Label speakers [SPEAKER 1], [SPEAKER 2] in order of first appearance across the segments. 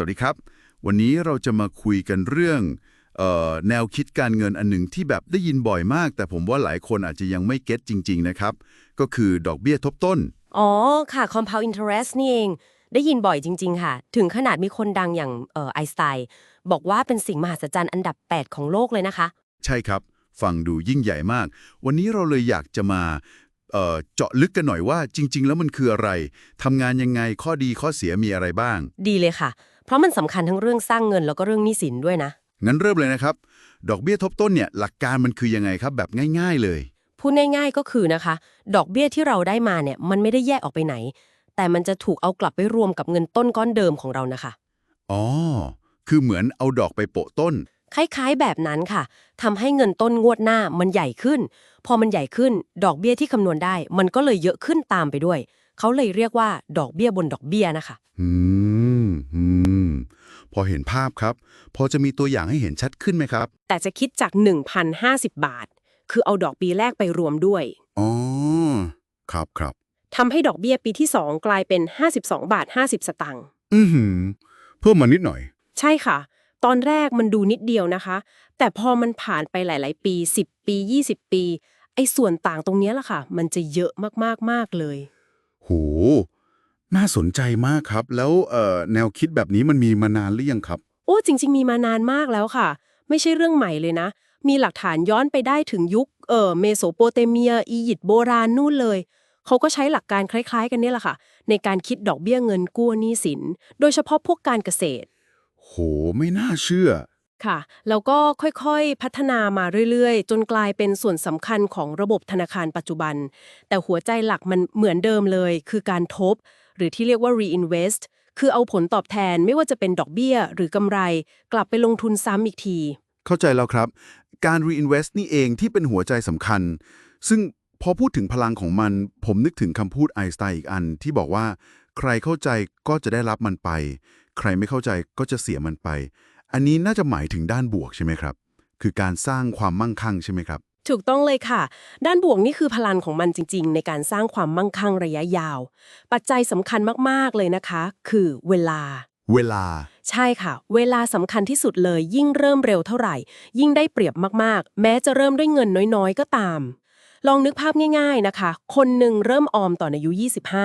[SPEAKER 1] สวัสดีครับ วันนี้เราจะมาคุยกันเรื่องเออแนวคิดการเงินอันหนึ่งที่แบบได้ยินบ่อยมาก แต่ผมว่าหลายคนอาจจะยังไม่เก็ตจริง ๆ นะครับ ก็คือดอกเบี้ยทบต้น
[SPEAKER 2] อ๋อค่ะ compound interest นี่เอง ได้ยินบ่อยจริง ๆ ค่ะ ถึงขนาดมีคนดังอย่างเอ่อไอน์สไตน์บอกว่าเป็นสิ่งมหัศจรรย์อันดับ 8 ของโลกเลยนะคะ
[SPEAKER 1] ใช่ครับ ฟังดูยิ่งใหญ่มาก วันนี้เราเลยอยากจะมาเอ่อเจาะลึกกันหน่อยว่าจริง ๆ แล้วมันคืออะไร ทำงานยังไงข้อดีข้อเสียมีอะไรบ้าง
[SPEAKER 2] ดีเลยค่ะ เพราะมันสำคัญทั้งเรื่องสร้างเงินแล้วก็เรื่องหนี้สินด้วยนะ
[SPEAKER 1] งั้นเริ่มเลยนะครับ ดอกเบี้ยทบต้นเนี่ยหลักการมันคือยังไงครับ แบบง่าย ๆ เลย
[SPEAKER 2] พูดง่ายๆก็คือนะคะ ดอกเบี้ยที่เราได้มาเนี่ยมันไม่ได้แยกออกไปไหน แต่มันจะถูกเอากลับไปรวมกับเงินต้นก้อนเดิมของเรานะคะ
[SPEAKER 1] อ๋อ คือเหมือนเอาดอกไปโปะต้น
[SPEAKER 2] คล้ายๆแบบนั้นค่ะทำให้เงินต้นงวดหน้ามันใหญ่ขึ้น พอมันใหญ่ขึ้น ดอกเบี้ยที่คำนวณได้ มันก็เลยเยอะขึ้นตามไปด้วย เขาเลยเรียกว่า ดอกเบี้ยบนดอกเบี้ยนะคะ
[SPEAKER 1] อืมอืมพ อเห็นภาพครับ พอจะมีตัวอย่างให้เห็นชัดขึ้นไหมครับ
[SPEAKER 3] แต่จะคิดจาก 1,050 บาท คือเอาดอกปีแรกไปรวมด้วย
[SPEAKER 1] อ๋อ ครับครับ
[SPEAKER 3] ทำให้ดอกเบี้ยปีที่ 2 กลายเป็น 52 บาท 50 สตางค์
[SPEAKER 1] อือหือ เพิ่มมานิดหน่อย
[SPEAKER 3] ใช่ค่ะ ตอนแรกมันดูนิดเดียวนะคะ แต่พอมันผ่านไปหลาย ๆ ปี 10 ปี 20 ปี ไอ้ส่วนต่างตรงเนี้ยล่ะค่ะ มันจะเยอะมากๆ มากเลย
[SPEAKER 1] โห น่าสนใจมากครับ แล้วเอ่อแนวคิดแบบนี้มันมีมานานหรือยังครับ
[SPEAKER 3] โอ้จริง ๆ มีมานานมากแล้วค่ะ ไม่ใช่เรื่องใหม่เลยนะ มีหลักฐานย้อนไปได้ถึงยุคเอ่อเมโสโปเตเมีย อียิปต์โบราณนู่นเลย เขาก็ใช้หลักการคล้าย ๆ กันเนี่ยแหละค่ะ ในการคิดดอกเบี้ยเงินกู้หนี้สิน โดยเฉพาะพวกการเกษตร
[SPEAKER 1] โหไม่น่าเชื่อ
[SPEAKER 3] ค่ะแล้วก็ค่อยๆ พัฒนามาเรื่อยๆ จนกลายเป็นส่วนสำคัญของระบบธนาคารปัจจุบัน แต่หัวใจหลักมันเหมือนเดิมเลย คือการทบ หรือที่เรียกว่า reinvest คือเอาผลตอบแทนไม่ว่าจะเป็นดอกเบี้ย หรือกำไร กลับไปลงทุนซ้ำอีกที
[SPEAKER 1] เข้าใจแล้วครับ การ reinvest นี่เองที่เป็นหัวใจสำคัญ ซึ่งพอพูดถึงพลังของมัน ผมนึกถึงคำพูดไอน์สไตน์อีกอัน ที่บอกว่า ใครเข้าใจก็จะได้รับมันไป ใครไม่เข้าใจก็จะเสียมันไป อันนี้น่าจะหมายถึงด้านบวกใช่ไหมครับ คือการสร้างความมั่งคั่งใช่ไหมครับ
[SPEAKER 3] ถูกต้องเลยค่ะ ด้านบวกนี่คือพลังของมันจริง ๆ ในการสร้างความมั่งคั่งระยะยาว ปัจจัยสำคัญมากๆเลยนะคะ คือเวลา
[SPEAKER 1] เวลา
[SPEAKER 3] ใช่ค่ะ เวลาสำคัญที่สุดเลย ยิ่งเริ่มเร็วเท่าไหร่ ยิ่งได้เปรียบมากๆ แม้จะเริ่มด้วยเงินน้อยๆ ก็ตาม ลองนึกภาพง่าย ๆนะคะ คนหนึ่งเริ่มออมตอนอายุ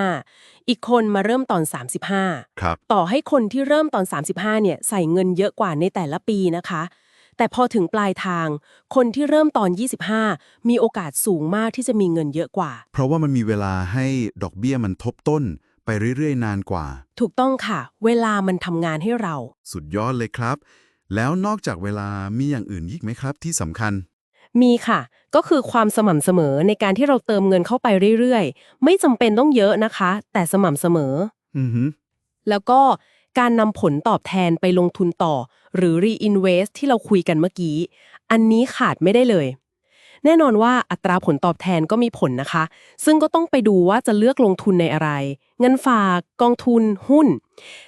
[SPEAKER 3] 25 อีกคนมาเริ่มตอน 35
[SPEAKER 1] ครับ
[SPEAKER 3] ต่อให้คนที่เริ่มตอน 35 เนี่ยใส่เงินเยอะกว่าในแต่ละปีนะคะ แต่พอถึงปลายทาง คนที่เริ่มตอน 25 มีโอกาสสูงมากที่จะมีเงินเยอะกว่า
[SPEAKER 1] เพราะว่ามันมีเวลาให้ดอกเบี้ยมันทบต้น ไปเรื่อยๆ นานกว่า
[SPEAKER 3] ถูกต้องค่ะ เวลามันทำงานให้เรา
[SPEAKER 1] สุดยอดเลยครับ แล้วนอกจากเวลามีอย่างอื่นอีกไหมครับที่สำคัญ
[SPEAKER 3] มีค่ะ ก็คือความสม่ำเสมอในการที่เราเติมเงินเข้าไปเรื่อยๆ ไม่จำเป็นต้องเยอะนะคะ แต่สม่ำเสมอ
[SPEAKER 1] อือหือ
[SPEAKER 3] แล้วก็การนำผลตอบแทนไปลงทุนต่อ หรือ reinvest ที่เราคุยกันเมื่อกี้ อันนี้ขาดไม่ได้เลย แน่นอนว่าอัตราผลตอบแทนก็มีผลนะคะ ซึ่งก็ต้องไปดูว่าจะเลือกลงทุนในอะไร เงินฝากกองทุนหุ้น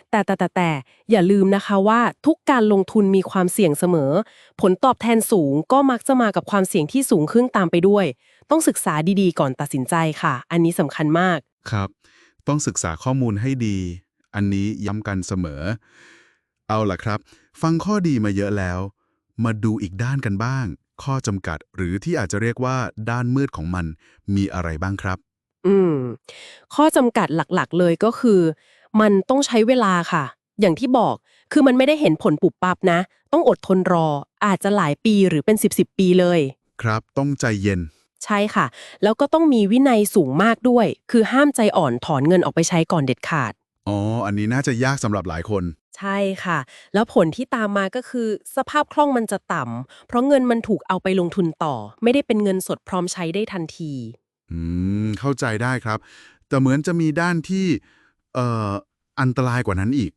[SPEAKER 3] แต่แต่แต่แต่อย่าลืมนะคะว่าทุกการลงทุนมีความเสี่ยงเสมอ ผลตอบแทนสูงก็มักจะมากับความเสี่ยงที่สูงขึ้นตามไปด้วย ต้องศึกษาดีๆ ก่อนตัดสินใจค่ะ อันนี้สำคัญมาก
[SPEAKER 1] ครับ ต้องศึกษาข้อมูลให้ดี อันนี้ย้ำกันเสมอ เอาล่ะครับ ฟังข้อดีมาเยอะแล้ว มาดูอีกด้านกันบ้าง ข้อจำกัดหรือที่อาจจะเรียกว่าด้านมืดของมันมีอะไรบ้างครับ
[SPEAKER 3] อืม ข้อจำกัดหลักๆ เลยก็คือ มันต้องใช้เวลาค่ะ อย่างที่บอกคือมันไม่ได้เห็นผลปุบปับนะ ต้องอดทนรอ อาจจะหลายปีหรือเป็น10บสปีเลย
[SPEAKER 1] ครับ ต้องใจเย็น
[SPEAKER 3] ใช่ค่ะ แล้วก็ต้องมีวินัยสูงมากด้วย คือห้ามใจอ่อนถอนเงินออกไปใช้ก่อนเด็ดขาด
[SPEAKER 1] อ๋อ อันนี้น่าจะยากสำหรับหลายคน
[SPEAKER 3] ใช่ค่ะ แล้วผลที่ตามมาก็คือ สภาพคล่องมันจะต่ำเพราะเงินมันถูกเอาไปลงทุนต่อ ไม่ได้เป็นเงินสดพร้อมใช้ได้ทันที
[SPEAKER 1] อืม เข้าใจได้ครับ แต่เหมือนจะมีด้านที่เอ่ออันตรายกว่านั้นอีก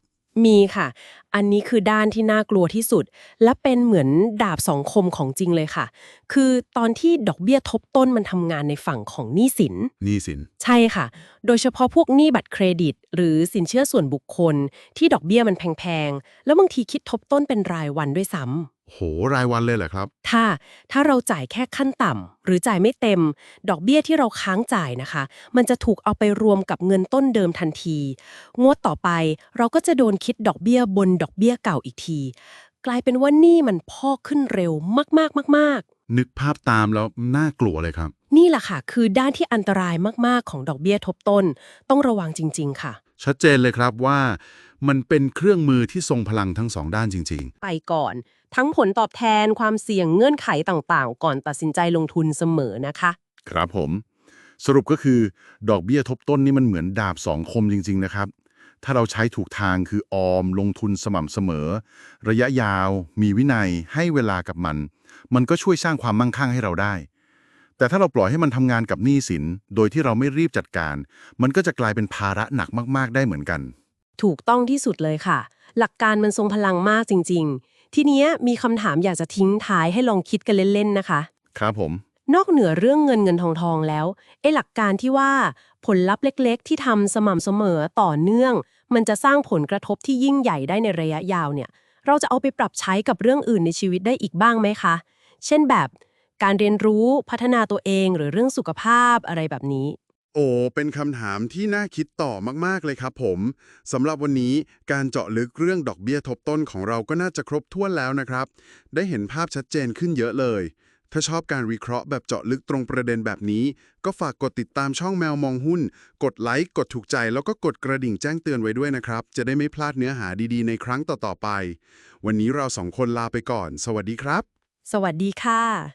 [SPEAKER 3] มีค่ะ อันนี้คือด้านที่น่ากลัวที่สุด และเป็นเหมือนดาบสองคมของจริงเลยค่ะ คือตอนที่ดอกเบี้ยทบต้นมันทำงานในฝั่งของหนี้สิน
[SPEAKER 1] นี่สิน
[SPEAKER 3] ใช่ค่ะ โดยเฉพาะพวกหนี้บัตรเครดิต หรือสินเชื่อส่วนบุคคล ที่ดอกเบี้ยมันแพงๆ แล้วบางทีคิดทบต้นเป็นรายวันด้วยซ้
[SPEAKER 1] โหรายวันเลยเหรอครับ
[SPEAKER 3] ถ้าถ้าเราจ่ายแค่ขั้นต่ำหรือจ่ายไม่เต็ม ดอกเบี้ยที่เราค้างจ่ายนะคะ มันจะถูกเอาไปรวมกับเงินต้นเดิมทันที งวดต่อไปเราก็จะโดนคิดดอกเบี้ยบนดอกเบี้ยเก่าอีกที กลายเป็นว่าหนี้มันพอกขึ้นเร็วมากๆมาก
[SPEAKER 1] นึกภาพตามแล้วน่ากลัวเลยครับ
[SPEAKER 3] ๆนี่แหละค่ะ คือด้านที่อันตรายมากๆของดอกเบี้ยทบต้น ต้องระวังจริง ๆ ค่ะ
[SPEAKER 1] ชัดเจนเลยครับว่า มันเป็นเครื่องมือที่ทรงพลังทั้งสองด้านจริง
[SPEAKER 3] ไปก่อน ทั้งผลตอบแทนความเสี่ยงเงื่อนไขต่างๆ ก่อนตัดสินใจลงทุนเสมอนะคะ
[SPEAKER 1] ๆครับผม สรุปก็คือ ดอกเบี้ยทบต้นนี่มันเหมือนดาบสองคมจริง ๆ นะครับ ถ้าเราใช้ถูกทางคือออมลงทุนสม่ำเสมอ ระยะยาว มีวินัยให้เวลากับมัน มันก็ช่วยสร้างความมั่งคั่งให้เราได้ แต่ถ้าเราปล่อยให้มันทำงานกับหนี้สิน โดยที่เราไม่รีบจัดการ มันก็จะกลายเป็นภาระหนักมาก ๆ ได้เหมือนกัน
[SPEAKER 3] ถูกต้องที่สุดเลยค่ะ หลักการมันทรงพลังมากจริง ๆ ทีเนี้ยมีคำถามอยากจะทิ้งท้ายให้ลองคิดกันเล่นๆนะคะ
[SPEAKER 1] ครับผม
[SPEAKER 3] นอกเหนือเรื่องเงินเงินทองทองแล้วไอ้หลักการที่ว่าผลลัพธ์เล็ก ๆ ที่ทำสม่ำเสมอต่อเนื่อง มันจะสร้างผลกระทบที่ยิ่งใหญ่ได้ในระยะยาวเนี่ย เราจะเอาไปปรับใช้กับเรื่องอื่นในชีวิตได้อีกบ้างไหมคะ เช่นแบบการเรียนรู้พัฒนาตัวเองหรือเรื่องสุขภาพอะไรแบบนี้
[SPEAKER 1] โอ้ เป็นคำถามที่น่าคิดต่อมากๆเลยครับผมสำหรับวันนี้การเจาะลึกเรื่องดอกเบี้ยทบต้นของเราก็น่าจะครบถ้วนแล้วนะครับ ได้เห็นภาพชัดเจนขึ้นเยอะเลย ถ้าชอบการวิเคราะห์แบบเจาะลึกตรงประเด็นแบบนี้ ก็ฝากกดติดตามช่องแมวมองหุ้น กดไลค์กดถูกใจแล้วก็กดกระดิ่งแจ้งเตือนไว้ด้วยนะครับ จะได้ไม่พลาดเนื้อหาดีๆ ในครั้งต่อๆไป วันนี้เราสองคนลาไปก่อน สวัสดีครับ
[SPEAKER 3] สวัสดีค่ะ